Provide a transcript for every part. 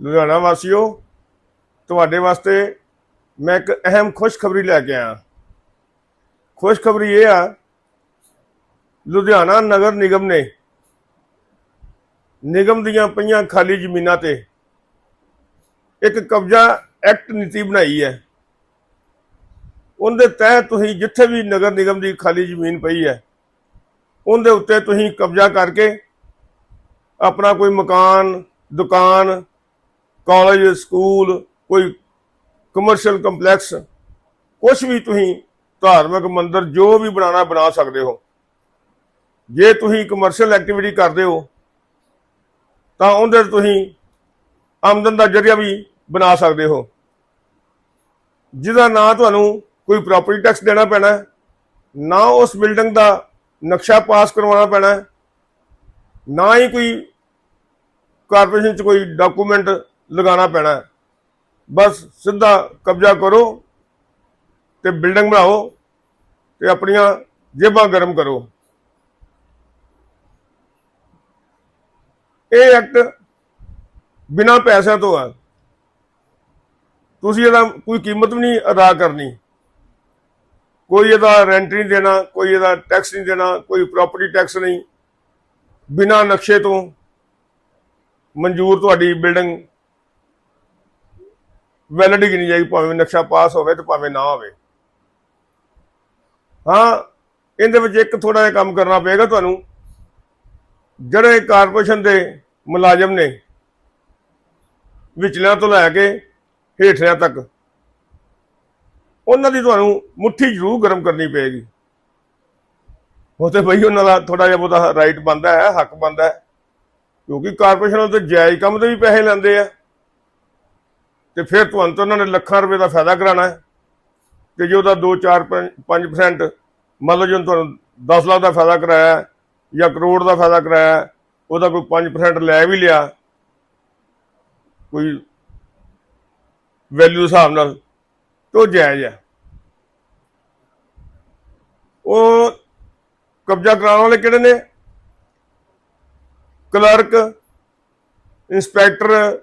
ਲੁਧਿਆਣਾ ਵਾਸੀਓ, ਤੁਹਾਡੇ ਵਾਸਤੇ ਮੈਂ ਇੱਕ ਅਹਿਮ ਖੁਸ਼ਖਬਰੀ ਲੈ ਕੇ ਆਇਆ। ਖੁਸ਼ਖਬਰੀ ਇਹ ਆ, ਲੁਧਿਆਣਾ ਨਗਰ ਨਿਗਮ ਨੇ ਨਿਗਮ ਦੀਆਂ ਪਈਆਂ ਖਾਲੀ ਜ਼ਮੀਨਾਂ ਤੇ ਇੱਕ ਕਬਜ਼ਾ ਐਕਟ ਨੀਤੀ ਬਣਾਈ ਹੈ। ਉਹਦੇ ਤਹਿਤ ਤੁਸੀਂ ਜਿੱਥੇ ਵੀ ਨਗਰ ਨਿਗਮ ਦੀ ਖਾਲੀ ਜ਼ਮੀਨ ਪਈ ਹੈ, ਉਹਦੇ ਉੱਤੇ ਤੁਸੀਂ ਕਬਜ਼ਾ ਕਰਕੇ ਆਪਣਾ ਕੋਈ ਮਕਾਨ, ਦੁਕਾਨ ਕਾਲਜ, ਸਕੂਲ, ਕੋਈ ਕਮਰਸ਼ੀਅਲ ਕੰਪਲੈਕਸ ਕੁਝ ਵੀ ਤੁਸੀਂ ਧਾਰਮਿਕ ਮੰਦਿਰ ਜੋ ਵੀ ਬਣਾਉਣਾ ਬਣਾ ਸਕਦੇ ਹੋ। ਜੇ ਤੁਸੀਂ ਕਮਰਸ਼ੀਅਲ ਐਕਟੀਵਿਟੀ ਕਰਦੇ ਹੋ, ਤਾਂ ਉਹਦੇ ਤੁਸੀਂ ਆਮਦਨ ਦਾ ਜ਼ਰੀਆ ਵੀ ਬਣਾ ਸਕਦੇ ਹੋ। ਜਿਹਦਾ ਨਾ ਤੁਹਾਨੂੰ ਕੋਈ ਪ੍ਰਾਪਰਟੀ ਟੈਕਸ ਦੇਣਾ ਪੈਣਾ ਨਾ ਉਸ ਬਿਲਡਿੰਗ ਦਾ ਨਕਸ਼ਾ ਪਾਸ ਕਰਵਾਉਣਾ ਪੈਣਾ ਨਾ ਹੀ ਕੋਈ ਕਾਰਪੋਰੇਸ਼ਨ ਚ ਕੋਈ ਡਾਕੂਮੈਂਟ ਲਗਾਉਣਾ ਪੈਣਾ ਬਸ ਸਿੱਧਾ ਕਬਜ਼ਾ ਕਰੋ ਤੇ ਬਿਲਡਿੰਗ ਬਣਾਓ ਤੇ ਆਪਣੀਆਂ ਜੇਬਾਂ ਗਰਮ ਕਰੋ। ਇਹ ਐਕਟ ਬਿਨਾਂ ਪੈਸਿਆਂ ਤੋਂ ਆ ਤੁਸੀਂ ਇਹਦਾ ਕੋਈ ਕੀਮਤ ਵੀ ਨਹੀਂ ਅਦਾ ਕਰਨੀ। ਕੋਈ ਇਹਦਾ ਰੈਂਟ ਨਹੀਂ ਦੇਣਾ, ਕੋਈ ਇਹਦਾ ਟੈਕਸ ਨਹੀਂ ਦੇਣਾ, ਕੋਈ ਪ੍ਰਾਪਰਟੀ ਟੈਕਸ ਨਹੀਂ। ਬਿਨਾਂ ਨਕਸ਼ੇ ਤੋਂ ਮਨਜ਼ੂਰ ਤੁਹਾਡੀ ਬਿਲਡਿੰਗ ਵੈਲਿਡ ਗਿਣੀ ਜਾਏਗੀ? ਭਾਵੇਂ ਨਕਸ਼ਾ ਪਾਸ ਹੋਵੇ ਤੇ ਭਾਵੇਂ ਨਾ ਹੋਵੇ। ਹਾਂ, ਇਹਦੇ ਵਿੱਚ ਇੱਕ ਥੋੜਾ ਜਿਹਾ ਕੰਮ ਕਰਨਾ ਪਏਗਾ ਤੁਹਾਨੂੰ। ਜਿਹੜੇ ਕਾਰਪੋਰੇਸ਼ਨ ਦੇ ਮੁਲਾਜ਼ਮ ਨੇ, ਵਿਚਲਿਆਂ ਤੋਂ ਲੈ ਕੇ ਹੇਠਲਿਆਂ ਤੱਕ, ਉਹਨਾਂ ਦੀ ਤੁਹਾਨੂੰ ਮੁੱਠੀ ਜ਼ਰੂਰ ਗਰਮ ਕਰਨੀ ਪਏਗੀ। ਉਹ ਤੇ ਬਈ ਉਹਨਾਂ ਦਾ ਥੋੜਾ ਜਿਹਾ ਬਹੁਤਾ ਰਾਈਟ ਬੰਦਾ ਹੈ, ਹੱਕ ਬੰਦਾ ਹੈ। ਕਿਉਂਕਿ ਕਾਰਪੋਰੇਸ਼ਨ ਉਹ ਤੇ ਜਾਇਜ਼ ਕੰਮ 'ਤੇ ਵੀ ਪੈਸੇ ਲੈਂਦੇ ਆ। ਤੇ ਫਿਰ ਤੁਹਾਨੂੰ ਤਾਂ ਉਹਨਾਂ ਨੇ ਲੱਖਾਂ ਰੁਪਏ ਦਾ ਫਾਇਦਾ ਕਰਾਉਣਾ ਹੈ ਤੇ ਜੇ ਉਹਦਾ 2 4 5% ਮੰਨ ਲਓ ਜੇ ਤੁਹਾਨੂੰ 10 ਲੱਖ ਦਾ ਫਾਇਦਾ ਕਰਾਇਆ ਜਾਂ ਕਰੋੜ ਦਾ ਫਾਇਦਾ ਕਰਾਇਆ, ਉਹਦਾ ਕੋਈ 5% ਲੈ ਵੀ ਲਿਆ, ਕੋਈ ਵੈਲਿਊ ਹਿਸਾਬ ਨਾਲ, ਤੋ ਜਾਇਜ਼ ਹੈ। ਉਹ ਕਬਜ਼ਾ ਕਰਾਉਣ ਵਾਲੇ ਕਿਹੜੇ ਨੇ? ਕਲਰਕ, ਇੰਸਪੈਕਟਰ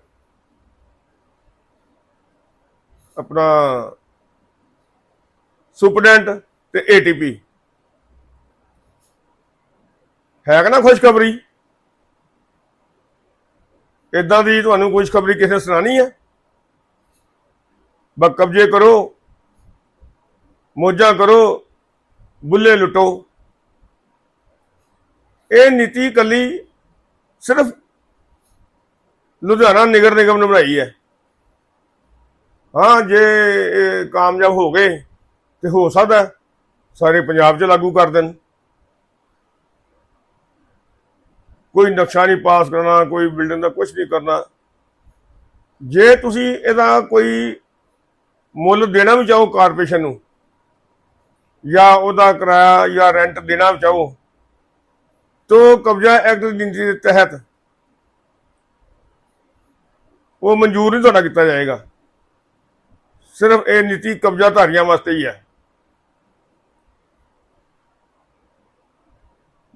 ਆਪਣਾ ਸੁਪਰਡੈਂਟ ਤੇ ਏਟੀਪੀ ਹੈ ਕਿ ਨਾ ਖੁਸ਼ਖਬਰੀ? ਇਦਾਂ ਦੀ ਤੁਹਾਨੂੰ ਖੁਸ਼ਖਬਰੀ ਕਿਸੇ ਨੇ ਸੁਣਾਣੀ ਹੈ ਬਸ ਕਬਜ਼ੇ ਕਰੋ, ਮੋਜਾਂ ਕਰੋ, ਬੁੱਲੇ ਲੁੱਟੋ। ਇਹ ਨੀਤੀ ਕੱਲੀ ਸਿਰਫ ਲੁਧਿਆਣਾ ਨਿਗਰ ਨਿਗਮ ਨੇ ਬਣਾਈ ਹੈ। ਹਾਂ, ਜੇ ਇਹ ਕਾਮਯਾਬ ਹੋ ਗਏ ਤੇ ਹੋ ਸਕਦਾ ਸਾਰੇ ਪੰਜਾਬ 'ਚ ਲਾਗੂ ਕਰ ਦੇਣ। ਕੋਈ ਨਕਸ਼ਾ ਨਹੀਂ ਪਾਸ ਕਰਨਾ, ਕੋਈ ਬਿਲਡਿੰਗ ਦਾ ਕੁਝ ਨਹੀਂ ਕਰਨਾ। ਜੇ ਤੁਸੀਂ ਇਹਦਾ ਕੋਈ ਮੁੱਲ ਦੇਣਾ ਵੀ ਚਾਹੋ ਕਾਰਪੋਰੇਸ਼ਨ ਨੂੰ, ਜਾਂ ਉਹਦਾ ਕਿਰਾਇਆ ਜਾਂ ਰੈਂਟ ਦੇਣਾ ਵੀ ਚਾਹੋ, ਤੋ ਕਬਜ਼ਾ ਐਕਟ ਦੀ ਨੀਤੀ ਦੇ ਤਹਿਤ ਉਹ ਮਨਜ਼ੂਰ ਨਹੀਂ ਤੁਹਾਡਾ ਕੀਤਾ ਜਾਏਗਾ। ਸਿਰਫ ਇਹ ਨੀਤੀ ਕਬਜ਼ਾਧਾਰੀਆਂ ਵਾਸਤੇ ਹੀ ਹੈ।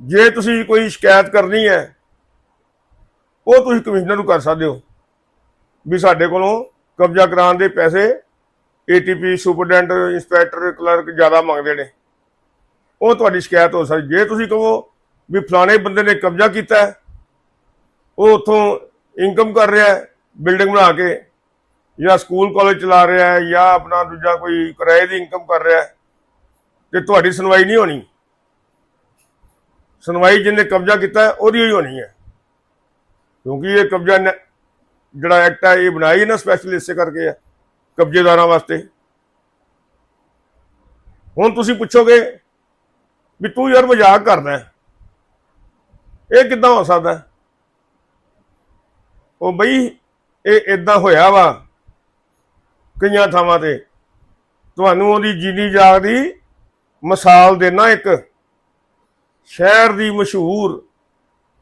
ਜੇ ਤੁਸੀਂ ਕੋਈ ਸ਼ਿਕਾਇਤ ਕਰਨੀ ਹੈ, ਉਹ ਤੁਸੀਂ ਕਮਿਸ਼ਨਰ ਨੂੰ ਕਰ ਸਕਦੇ ਹੋ ਵੀ ਸਾਡੇ ਕੋਲੋਂ ਕਬਜ਼ਾ ਕਰਾਉਣ ਦੇ ਪੈਸੇ ਏਟੀਪੀ ਸੁਪਰਡੈਂਟ ਇੰਸਪੈਕਟਰ ਕਲਰਕ ਜ਼ਿਆਦਾ ਮੰਗਦੇ ਨੇ। ਉਹ ਤੁਹਾਡੀ ਸ਼ਿਕਾਇਤ ਹੋ ਸਕਦੀ। ਜੇ ਤੁਸੀਂ ਕਹੋ ਵੀ ਫਲਾਣੇ ਬੰਦੇ ਨੇ ਕਬਜ਼ਾ ਕੀਤਾ ਉਹ ਉੱਥੋਂ ਇਨਕਮ ਕਰ ਰਿਹਾ ਬਿਲਡਿੰਗ ਬਣਾ ਕੇ ਜਾਂ ਸਕੂਲ ਕਾਲਜ ਚਲਾ ਰਿਹਾ ਹੈ ਜਾਂ ਆਪਣਾ ਦੂਜਾ ਕੋਈ ਕਿਰਾਏ ਦੀ ਇਨਕਮ ਕਰ ਰਿਹਾ ਹੈ, ਤੇ ਤੁਹਾਡੀ ਸੁਣਵਾਈ ਨਹੀਂ ਹੋਣੀ। ਸੁਣਵਾਈ ਜਿੰਨੇ ਕਬਜ਼ਾ ਕੀਤਾ ਉਹਦੀ ਹੀ ਹੋਣੀ ਹੈ। ਕਿਉਂਕਿ ਇਹ ਕਬਜ਼ਾ ਨ- ਜਿਹੜਾ ਐਕਟ ਹੈ, ਇਹ ਬਣਾਈ ਨਾ ਸਪੈਸ਼ਲ ਇਸੇ ਕਰਕੇ ਹੈ, ਕਬਜ਼ੇਦਾਰਾਂ ਵਾਸਤੇ। ਹੁਣ ਤੁਸੀਂ ਪੁੱਛੋਗੇ ਵੀ ਤੂੰ ਯਾਰ ਮਜ਼ਾਕ ਕਰਦਾ ਇਹ ਕਿੱਦਾਂ ਹੋ ਸਕਦਾ ਉਹ ਬਈ, ਇਹ ਇਦਾਂ ਹੋਇਆ ਵਾ ਕਈਆਂ ਥਾਵਾਂ ਤੇ। ਤੁਹਾਨੂੰ ਉਹਦੀ ਜੀਨੀ ਜਾਗਦੀ ਮਿਸਾਲ ਦੇਣਾ ਇੱਕ। ਸ਼ਹਿਰ ਦੀ ਮਸ਼ਹੂਰ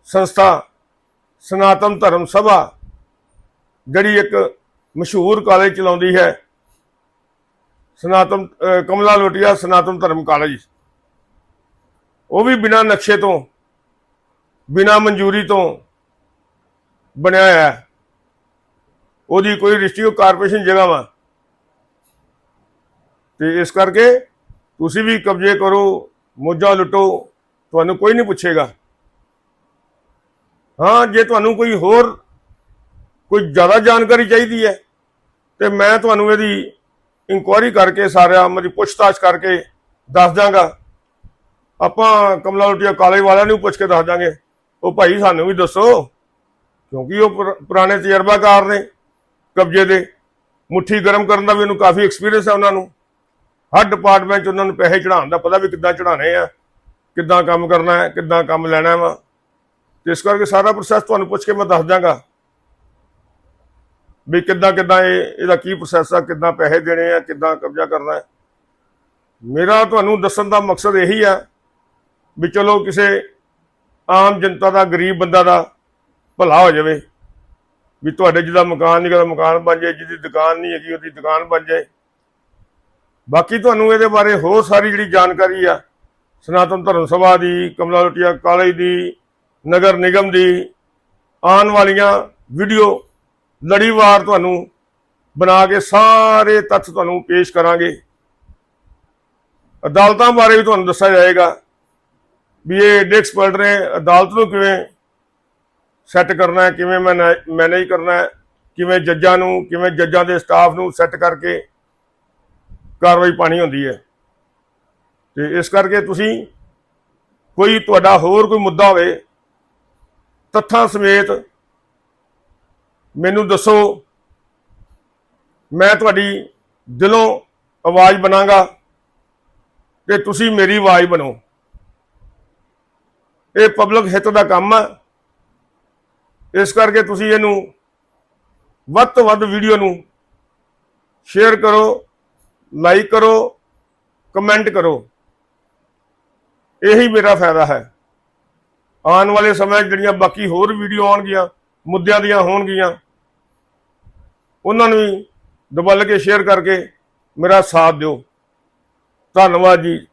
ਸੰਸਥਾ, ਸਨਾਤਨ ਧਰਮ ਸਭਾ, ਜਿਹੜੀ ਇੱਕ ਮਸ਼ਹੂਰ ਕਾਲਜ ਚਲਾਉਂਦੀ ਹੈ। ਸਨਾਤਨ ਕਮਲਾ ਲੋਟੀਆ ਸਨਾਤਨ ਧਰਮ ਕਾਲਜ। ਉਹ ਵੀ ਬਿਨਾਂ ਨਕਸ਼ੇ ਤੋਂ, ਬਿਨਾਂ ਮਨਜ਼ੂਰੀ ਤੋਂ ਬਣਿਆ ਹੋਇਆ ਉਹਦੀ ਕੋਈ ਡਿਸਟ੍ਰਿਕਟ ਕਾਰਪੋਰੇਸ਼ਨ ਜਗ੍ਹਾ ਵਾ ਤੇ ਇਸ ਕਰਕੇ ਤੁਸੀਂ ਵੀ ਕਬਜ਼ੇ ਕਰੋ, ਮੋਜਾ ਲੁੱਟੋ, ਤੁਹਾਨੂੰ ਕੋਈ ਨਹੀਂ ਪੁੱਛੇਗਾ। ਹਾਂ, ਜੇ ਤੁਹਾਨੂੰ ਕੋਈ ਹੋਰ, ਕੋਈ ਜ਼ਿਆਦਾ ਜਾਣਕਾਰੀ ਚਾਹੀਦੀ ਹੈ, ਤੇ ਮੈਂ ਤੁਹਾਨੂੰ ਇਹਦੀ ਇਨਕੁਆਇਰੀ ਕਰਕੇ ਸਾਰਿਆਂ ਮੇਰੀ ਪੁੱਛਤਾਛ ਕਰਕੇ ਦੱਸ ਦਾਂਗਾ ਆਪਾਂ ਕਮਲਾ ਲੋਟੀਆ ਕਾਲੇ ਵਾਲਿਆਂ ਨੂੰ ਪੁੱਛ ਕੇ ਦੱਸ ਦਾਂਗੇ ਉਹ ਭਾਈ ਸਾਨੂੰ ਵੀ ਦੱਸੋ, ਕਿਉਂਕਿ ਉਹ ਪੁਰ- ਪੁਰਾਣੇ ਤਜਰਬਾਕਾਰ ਨੇ ਕਬਜ਼ੇ ਦੇ। ਮੁੱਠੀ ਗਰਮ ਕਰਨ ਦਾ ਵੀ ਉਹਨੂੰ ਕਾਫੀ ਐਕਸਪੀਰੀਅੰਸ ਹੈ ਉਹਨਾਂ ਨੂੰ। ਹਰ ਡਿਪਾਰਟਮੈਂਟ 'ਚ ਉਹਨਾਂ ਨੂੰ ਪੈਸੇ ਚੜਾਉਣ ਦਾ ਪਤਾ ਵੀ ਕਿੱਦਾਂ ਚੜਾਣੇ ਆ, ਕਿੱਦਾਂ ਕੰਮ ਕਰਨਾ ਹੈ, ਕਿੱਦਾਂ ਕੰਮ ਲੈਣਾ ਵਾ। ਤੇ ਇਸ ਕਰਕੇ ਸਾਰਾ ਪ੍ਰੋਸੈਸ ਤੁਹਾਨੂੰ ਪੁੱਛ ਕੇ ਮੈਂ ਦੱਸ ਦਾਂਗਾ ਵੀ ਕਿੱਦਾਂ ਕਿੱਦਾਂ ਇਹ, ਇਹਦਾ ਕੀ ਪ੍ਰੋਸੈਸ ਆ, ਕਿੱਦਾਂ ਪੈਸੇ ਦੇਣੇ ਆ, ਕਿੱਦਾਂ ਕਬਜ਼ਾ ਕਰਨਾ ਹੈ। ਮੇਰਾ ਤੁਹਾਨੂੰ ਦੱਸਣ ਦਾ ਮਕਸਦ ਇਹੀ ਆ ਵੀ ਚਲੋ ਕਿਸੇ ਆਮ ਜਨਤਾ ਦਾ, ਗਰੀਬ ਬੰਦਾ ਦਾ ਭਲਾ ਹੋ ਜਾਵੇ। ਵੀ ਤੁਹਾਡੇ ਜਿਹਦਾ ਮਕਾਨ ਨਹੀਂ ਗਾ ਮਕਾਨ ਬਣ ਜਾਏ, ਜਿਹਦੀ ਦੁਕਾਨ ਨਹੀਂ ਹੈਗੀ, ਉਹਦੀ ਦੁਕਾਨ ਬਣ ਜਾਏ। ਬਾਕੀ ਤੁਹਾਨੂੰ ਇਹਦੇ ਬਾਰੇ ਹੋਰ ਸਾਰੀ ਜਿਹੜੀ ਜਾਣਕਾਰੀ ਆ, ਸਨਾਤਨ ਧਰਮ ਸਭਾ ਦੀ, ਕਮਲਾ ਲੋਟੀਆ ਕਾਲਜ ਦੀ, ਨਗਰ ਨਿਗਮ ਦੀ, ਆਉਣ ਵਾਲੀਆਂ ਵੀਡੀਓ ਲੜੀਵਾਰ ਤੁਹਾਨੂੰ ਬਣਾ ਕੇ ਸਾਰੇ ਤੱਥ ਤੁਹਾਨੂੰ ਪੇਸ਼ ਕਰਾਂਗੇ। ਅਦਾਲਤਾਂ ਬਾਰੇ ਵੀ ਤੁਹਾਨੂੰ ਦੱਸਿਆ ਜਾਏਗਾ ਵੀ ਇਹ ਡੈਕਸ ਪਲਟ ਨੇ, ਅਦਾਲਤ ਨੂੰ ਕਿਵੇਂ ਸੈੱਟ ਕਰਨਾ ਹੈ, ਕਿਵੇਂ ਮੈਨੇਜ ਕਰਨਾ ਹੈ, ਕਿਵੇਂ ਜੱਜਾਂ ਨੂੰ, ਕਿਵੇਂ ਜੱਜਾਂ ਦੇ ਸਟਾਫ ਨੂੰ ਸੈੱਟ ਕਰਕੇ ਕਾਰਵਾਈ ਪਾਣੀ ਹੁੰਦੀ ਹੈ। ਤੇ ਇਸ ਕਰਕੇ ਤੁਸੀਂ ਕੋਈ ਤੁਹਾਡਾ ਹੋਰ ਕੋਈ ਮੁੱਦਾ ਹੋਵੇ, ਤੱਥਾਂ ਸਮੇਤ ਮੈਨੂੰ ਦੱਸੋ। ਮੈਂ ਤੁਹਾਡੀ ਦਿਲੋਂ ਆਵਾਜ਼ ਬਣਾਂਗਾ ਤੇ ਤੁਸੀਂ ਮੇਰੀ ਆਵਾਜ਼ ਬਣੋ। ਇਹ ਪਬਲਿਕ ਹਿੱਤ ਦਾ ਕੰਮ ਆ। ਇਸ ਕਰਕੇ ਤੁਸੀਂ ਇਹਨੂੰ ਵੱਧ ਤੋਂ ਵੱਧ ਵੀਡੀਓ ਨੂੰ ਸ਼ੇਅਰ ਕਰੋ। ਲਾਈਕ ਕਰੋ, ਕਮੈਂਟ ਕਰੋ। ਇਹੀ ਮੇਰਾ ਫਾਇਦਾ ਹੈ। ਆਉਣ ਵਾਲੇ ਸਮੇਂ 'ਚ ਜਿਹੜੀਆਂ ਬਾਕੀ ਹੋਰ ਵੀਡੀਓ ਆਉਣਗੀਆਂ, ਮੁੱਦਿਆਂ ਦੀਆਂ ਹੋਣਗੀਆਂ, ਉਹਨਾਂ ਨੂੰ ਵੀ ਦਬਲ ਕੇ, ਸ਼ੇਅਰ ਕਰਕੇ ਮੇਰਾ ਸਾਥ ਦਿਓ। ਧੰਨਵਾਦ ਜੀ।